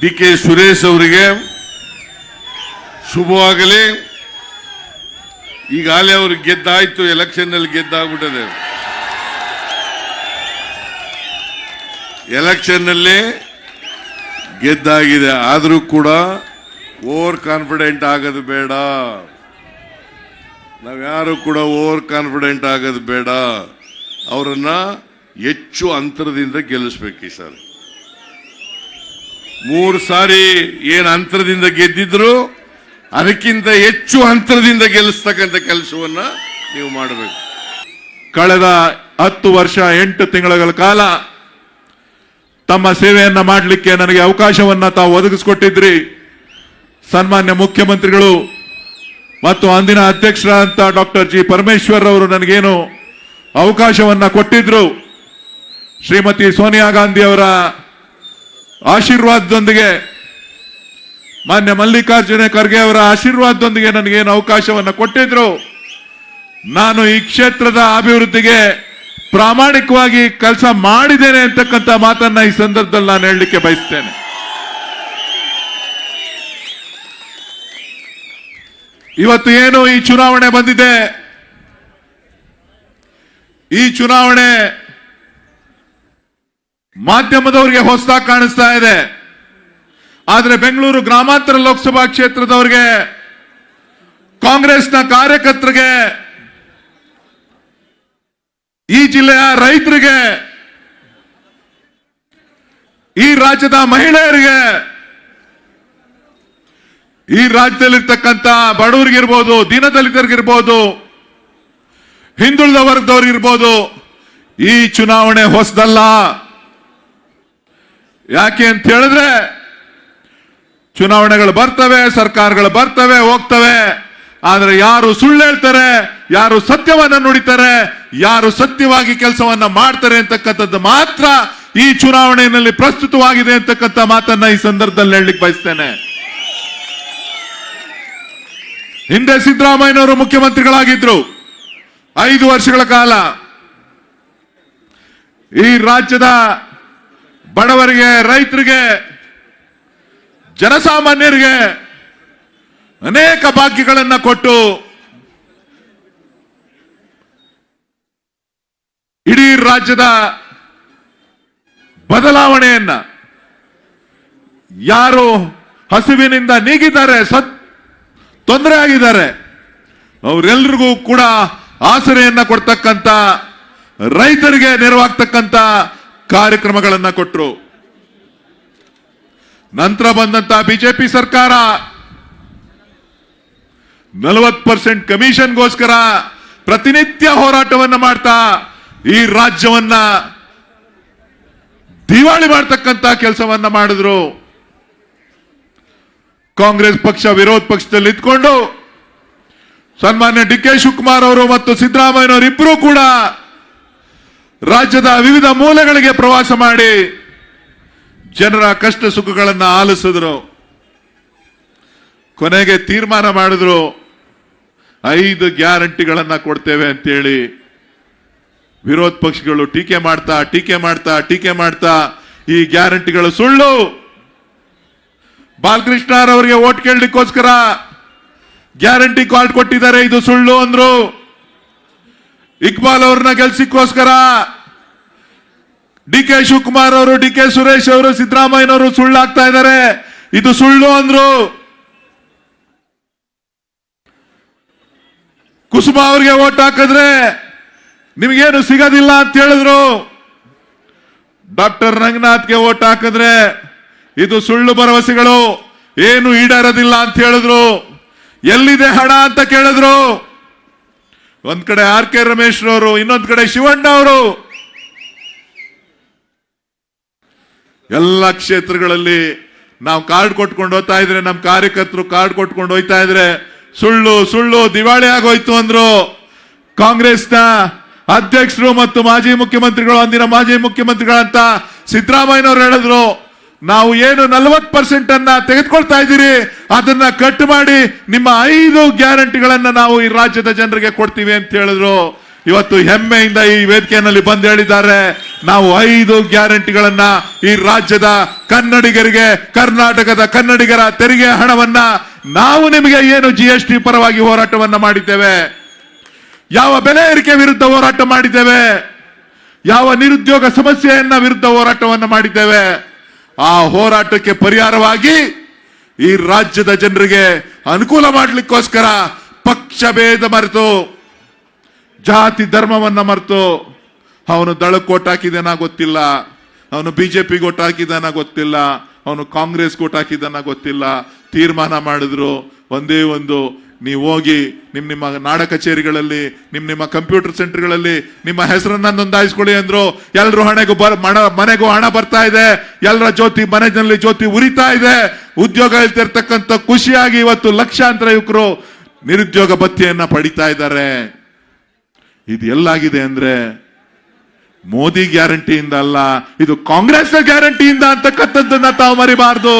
D K Suresh ಅವರಿಗೆ ಶುಭವಾಗಲಿ. ಈಗಾಗಲೇ ಅವ್ರು ಗೆದ್ದಾಯ್ತು ಎಲೆಕ್ಷನ್ನಲ್ಲಿ ಗೆದ್ದಾಗ್ಬಿಟ್ಟದೆ. ಎಲೆಕ್ಷನ್ನಲ್ಲಿ ಗೆದ್ದಾಗಿದೆ. ಆದರೂ ಕೂಡ ಓವರ್ ಕಾನ್ಫಿಡೆಂಟ್ ಆಗೋದು ಬೇಡ. ನಾವ್ಯಾರು ಕೂಡ ಓವರ್ ಕಾನ್ಫಿಡೆಂಟ್ ಆಗೋದು ಬೇಡ. ಅವರನ್ನ ಹೆಚ್ಚು ಅಂತರದಿಂದ ಗೆಲ್ಲಿಸ್ಬೇಕು ಈ ಸಾರಿ. ಮೂರು ಸಾರಿ ಏನ್ ಅಂತರದಿಂದ ಗೆದ್ದಿದ್ರು, ಅದಕ್ಕಿಂತ ಹೆಚ್ಚು ಅಂತರದಿಂದ ಗೆಲ್ಲಿಸ್ತಕ್ಕಂಥ ಕೆಲಸವನ್ನ ನೀವು ಮಾಡಬೇಕು. ಕಳೆದ ಹತ್ತು ವರ್ಷ, ಎಂಟು ತಿಂಗಳ ಕಾಲ ತಮ್ಮ ಸೇವೆಯನ್ನ ಮಾಡಲಿಕ್ಕೆ ನನಗೆ ಅವಕಾಶವನ್ನ ತಾವು ಒದಗಿಸಿಕೊಟ್ಟಿದ್ರಿ. ಸನ್ಮಾನ್ಯ ಮುಖ್ಯಮಂತ್ರಿಗಳು ಮತ್ತು ಅಂದಿನ ಅಧ್ಯಕ್ಷರಾದಂತ ಡಾಕ್ಟರ್ ಜಿ ಪರಮೇಶ್ವರ್ ಅವರು ನನಗೇನು ಅವಕಾಶವನ್ನ ಕೊಟ್ಟಿದ್ರು. ಶ್ರೀಮತಿ ಸೋನಿಯಾ ಗಾಂಧಿ ಅವರ ಆಶೀರ್ವಾದದೊಂದಿಗೆ ಮಾನ್ಯ ಮಲ್ಲಿಕಾರ್ಜುನ ಖರ್ಗೆ ಅವರ ಆಶೀರ್ವಾದದೊಂದಿಗೆ ನನಗೇನು ಅವಕಾಶವನ್ನು ಕೊಟ್ಟಿದ್ರು, ನಾನು ಈ ಕ್ಷೇತ್ರದ ಅಭಿವೃದ್ಧಿಗೆ ಪ್ರಾಮಾಣಿಕವಾಗಿ ಕೆಲಸ ಮಾಡಿದ್ದೇನೆ ಅಂತಕ್ಕಂಥ ಮಾತನ್ನ ಈ ಸಂದರ್ಭದಲ್ಲಿ ನಾನು ಹೇಳಲಿಕ್ಕೆ ಬಯಸ್ತೇನೆ. ಇವತ್ತು ಏನು ಈ ಚುನಾವಣೆ ಬಂದಿದೆ? ಈ ಚುನಾವಣೆ ಮಾಧ್ಯಮದವರಿಗೆ ಹೊಸದಾಗಿ ಕಾಣಿಸ್ತಾ ಇದೆ. ಆದ್ರೆ ಬೆಂಗಳೂರು ಗ್ರಾಮಾಂತರ ಲೋಕಸಭಾ ಕ್ಷೇತ್ರದವರಿಗೆ, ಕಾಂಗ್ರೆಸ್ನ ಕಾರ್ಯಕರ್ತರಿಗೆ, ಈ ಜಿಲ್ಲೆಯ ರೈತರಿಗೆ, ಈ ರಾಜ್ಯದ ಮಹಿಳೆಯರಿಗೆ, ಈ ರಾಜ್ಯದಲ್ಲಿರ್ತಕ್ಕಂಥ ಬಡವರಿಗಿರ್ಬೋದು ದೀನದಲಿತರಿಗಿರ್ಬೋದು ಹಿಂದುಳಿದ ವರ್ಗದವ್ರಿಗಿರ್ಬೋದು ಈ ಚುನಾವಣೆ ಹೊಸದಲ್ಲ. ಯಾಕೆ ಅಂತ ಹೇಳಿದ್ರೆ, ಚುನಾವಣೆಗಳು ಬರ್ತವೆ, ಸರ್ಕಾರಗಳು ಬರ್ತವೆ, ಹೋಗ್ತವೆ, ಆದ್ರೆ ಯಾರು ಸುಳ್ಳು ಹೇಳ್ತಾರೆ, ಯಾರು ಸತ್ಯವನ್ನ ನುಡಿತಾರೆ, ಯಾರು ಸತ್ಯವಾಗಿ ಕೆಲಸವನ್ನ ಮಾಡ್ತಾರೆ ಅಂತಕ್ಕಂಥದ್ದು ಮಾತ್ರ ಈ ಚುನಾವಣೆಯಲ್ಲಿ ಪ್ರಸ್ತುತವಾಗಿದೆ ಅಂತಕ್ಕಂಥ ಮಾತನ್ನ ಈ ಸಂದರ್ಭದಲ್ಲಿ ಹೇಳಲಿಕ್ಕೆ ಬಯಸ್ತೇನೆ. ಹಿಂದೆ ಸಿದ್ದರಾಮಯ್ಯನವರು ಮುಖ್ಯಮಂತ್ರಿಗಳಾಗಿದ್ರು. ಐದು ವರ್ಷಗಳ ಕಾಲ ಈ ರಾಜ್ಯದ ಬಡವರಿಗೆ, ರೈತರಿಗೆ, ಜನಸಾಮಾನ್ಯರಿಗೆ ಅನೇಕ ಭಾಗ್ಯಗಳನ್ನ ಕೊಟ್ಟು ಇಡೀ ರಾಜ್ಯದ ಬದಲಾವಣೆಯನ್ನ ಯಾರು ಹಸಿವಿನಿಂದ ನೀಗಿದ್ದಾರೆ, ಸತ್, ತೊಂದರೆ ಆಗಿದ್ದಾರೆ ಅವರೆಲ್ಲರಿಗೂ ಕೂಡ ಆಸರೆಯನ್ನ ಕೊಡ್ತಕ್ಕಂಥ ರೈತರಿಗೆ ನೆರವಾಗ್ತಕ್ಕಂತ ಕಾರ್ಯಕ್ರಮಗಳನ್ನ ಕೊಟ್ಟರು ನಂತರ ಬಂದಂತ ಬಿಜೆಪಿ ಸರ್ಕಾರ. ನಲವತ್ ಪರ್ಸೆಂಟ್ ಕಮಿಷನ್ಗೋಸ್ಕರ ಪ್ರತಿನಿತ್ಯ ಹೋರಾಟವನ್ನ ಮಾಡ್ತಾ ಈ ರಾಜ್ಯವನ್ನ ದಿವಾಳಿ ಮಾಡ್ತಕ್ಕಂತ ಕೆಲಸವನ್ನ ಮಾಡಿದ್ರು. ಕಾಂಗ್ರೆಸ್ ಪಕ್ಷ, ವಿರೋಧ ಪಕ್ಷದಲ್ಲಿ ಇದ್ಕೊಂಡು ಸನ್ಮಾನ್ಯ ಡಿ ಕೆ ಶಿವಕುಮಾರ್ ಅವರು ಮತ್ತು ಸಿದ್ದರಾಮಯ್ಯನವರು ಇಬ್ಬರೂ ಕೂಡ ರಾಜ್ಯದ ವಿವಿಧ ಮೂಲೆಗಳಿಗೆ ಪ್ರವಾಸ ಮಾಡಿ ಜನರ ಕಷ್ಟ ಸುಖಗಳನ್ನು ಆಲಿಸಿದ್ರು. ಕೊನೆಗೆ ತೀರ್ಮಾನ ಮಾಡಿದ್ರು, ಐದು ಗ್ಯಾರಂಟಿಗಳನ್ನ ಕೊಡ್ತೇವೆ ಅಂತೇಳಿ. ವಿರೋಧ ಪಕ್ಷಗಳು ಟೀಕೆ ಮಾಡ್ತಾ ಟೀಕೆ ಮಾಡ್ತಾ ಟೀಕೆ ಮಾಡ್ತಾ, ಈ ಗ್ಯಾರಂಟಿಗಳು ಸುಳ್ಳು. ಬಾಲಕೃಷ್ಣರವರಿಗೆ ಓಟ್ ಕೇಳಲಿಕ್ಕೋಸ್ಕರ ಗ್ಯಾರಂಟಿ ಕಾರ್ಡ್ ಕೊಟ್ಟಿದ್ದಾರೆ, ಇದು ಸುಳ್ಳು ಅಂದ್ರು. ಇಕ್ಬಾಲ್ ಅವ್ರನ್ನ ಗೆಲ್ಸಿಕ್ಕೋಸ್ಕರ ಡಿ ಕೆ ಶಿವಕುಮಾರ್ ಅವರು, ಡಿ ಕೆ ಸುರೇಶ್ ಅವರು ಸಿದ್ದರಾಮಯ್ಯನವರು ಸುಳ್ಳು ಆಗ್ತಾ ಇದ್ದಾರೆ. ಇದು ಸುಳ್ಳು ಅಂದ್ರು. ಕುಸುಮ ಅವ್ರಿಗೆ ಓಟ್ ಹಾಕಿದ್ರೆ ನಿಮ್ಗೇನು ಸಿಗೋದಿಲ್ಲ ಅಂತ ಹೇಳಿದ್ರು. ಡಾಕ್ಟರ್ ರಂಗನಾಥ್ಗೆ ಓಟ್ ಹಾಕಿದ್ರೆ ಇದು ಸುಳ್ಳು ಭರವಸೆಗಳು. ಏನು ಈಡೇರೋದಿಲ್ಲ ಅಂತ ಹೇಳಿದ್ರು. ಎಲ್ಲಿದೆ ಹಣ ಅಂತ ಕೇಳಿದ್ರು. ಒಂದ್ ಕಡೆ ಆರ್ ಕೆ ರಮೇಶ್ರವರು ಇನ್ನೊಂದ್ ಕಡೆ ಶಿವಣ್ಣ ಅವರು. ಎಲ್ಲ ಕ್ಷೇತ್ರಗಳಲ್ಲಿ ನಾವು ಕಾರ್ಡ್ ಕೊಟ್ಕೊಂಡು ಹೋಗ್ತಾ ಇದ್ರೆ ನಮ್ಮ ಕಾರ್ಯಕರ್ತರು ಕಾರ್ಡ್ ಕೊಟ್ಕೊಂಡು ಹೋಯ್ತಾ ಇದ್ರೆ, ಸುಳ್ಳು ಸುಳ್ಳು ದಿವಾಳಿ ಆಗೋಯ್ತು ಅಂದ್ರು. ಕಾಂಗ್ರೆಸ್ನ ಅಧ್ಯಕ್ಷರು ಮತ್ತು ಮಾಜಿ ಮುಖ್ಯಮಂತ್ರಿಗಳು, ಅಂದಿನ ಮಾಜಿ ಮುಖ್ಯಮಂತ್ರಿಗಳಂತ ಸಿದ್ದರಾಮಯ್ಯನವರು ಹೇಳಿದ್ರು. ನಾವು ಏನು ನಲವತ್ ಪರ್ಸೆಂಟ್ ಅನ್ನ ತೆಗೆದುಕೊಳ್ತಾ ಇದ್ದೀರಿ, ಅದನ್ನ ಕಟ್ ಮಾಡಿ ನಿಮ್ಮ ಐದು ಗ್ಯಾರಂಟಿಗಳನ್ನ ನಾವು ಈ ರಾಜ್ಯದ ಜನರಿಗೆ ಕೊಡ್ತೀವಿ ಅಂತ ಹೇಳಿದ್ರು. ಇವತ್ತು ಹೆಮ್ಮೆಯಿಂದ ಈ ವೇದಿಕೆಯಲ್ಲಿ ಬಂದು ಹೇಳಿದ್ದಾರೆ, ನಾವು ಐದು ಗ್ಯಾರಂಟಿಗಳನ್ನ ಈ ರಾಜ್ಯದ ಕನ್ನಡಿಗರಿಗೆ, ಕರ್ನಾಟಕದ ಕನ್ನಡಿಗರ ತೆರಿಗೆ ಹಣವನ್ನ ನಾವು ನಿಮಗೆ ಏನು ಜಿ ಎಸ್ ಟಿ ಪರವಾಗಿ ಹೋರಾಟವನ್ನ ಮಾಡಿದ್ದೇವೆ. ಯಾವ ಬೆಲೆ ಏರಿಕೆ ವಿರುದ್ಧ ಹೋರಾಟ ಮಾಡಿದ್ದೇವೆ. ಯಾವ ನಿರುದ್ಯೋಗ ಸಮಸ್ಯೆಯನ್ನ ವಿರುದ್ಧ ಹೋರಾಟವನ್ನ ಮಾಡಿದ್ದೇವೆ. ಆ ಹೋರಾಟಕ್ಕೆ ಪರಿಹಾರವಾಗಿ ಈ ರಾಜ್ಯದ ಜನರಿಗೆ ಅನುಕೂಲ ಮಾಡಲಿಕ್ಕೋಸ್ಕರ ಪಕ್ಷ ಭೇದ ಮರೆತು, ಜಾತಿ ಧರ್ಮವನ್ನ ಮರೆತು, ಅವನು ದಳಕ್ಕೆ ಓಟ್ ಹಾಕಿದಾನ ಗೊತ್ತಿಲ್ಲ, ಅವನು ಬಿಜೆಪಿಗೆ ಓಟ್ ಹಾಕಿದಾನ ಗೊತ್ತಿಲ್ಲ, ಅವನು ಕಾಂಗ್ರೆಸ್ ಓಟ್ ಹಾಕಿದಾನ ಗೊತ್ತಿಲ್ಲ, ತೀರ್ಮಾನ ಮಾಡಿದ್ರು, ಒಂದೇ ಒಂದು ನೀವು ಹೋಗಿ ನಿಮ್ಮ ನಿಮ್ಮ ನಾಡ ಕಚೇರಿಗಳಲ್ಲಿ ನಿಮ್ಮ ನಿಮ್ಮ ಕಂಪ್ಯೂಟರ್ ಸೆಂಟರ್ಗಳಲ್ಲಿ ನಿಮ್ಮ ಹೆಸರನ್ನ ನೋಂದಾಯಿಸ್ಕೊಳ್ಳಿ ಅಂದ್ರು ಎಲ್ಲರೂ ಹಣೆಗೂ ಬರ್ ಮನೆಗೂ ಹಣ ಬರ್ತಾ ಇದೆ ಎಲ್ಲರ ಜ್ಯೋತಿ, ಮನೆಯಲ್ಲಿ ಜ್ಯೋತಿ ಉರಿತಾ ಇದೆ. ಉದ್ಯೋಗ ಇಲ್ತಿರ್ತಕ್ಕಂಥ ಖುಷಿಯಾಗಿ ಇವತ್ತು ಲಕ್ಷಾಂತರ ಯುವಕರು ನಿರುದ್ಯೋಗ ಭತ್ಯೆಯನ್ನ ಪಡಿತಾ ಇದ್ದಾರೆ. ಇದು ಎಲ್ಲಾಗಿದೆ ಅಂದ್ರೆ ಮೋದಿ ಗ್ಯಾರಂಟಿಯಿಂದ ಅಲ್ಲ, ಇದು ಕಾಂಗ್ರೆಸ್ ಗ್ಯಾರಂಟಿಯಿಂದ ಅಂತಕ್ಕಂಥದ್ದನ್ನ ತಾವು ಮರಿಬಾರ್ದು.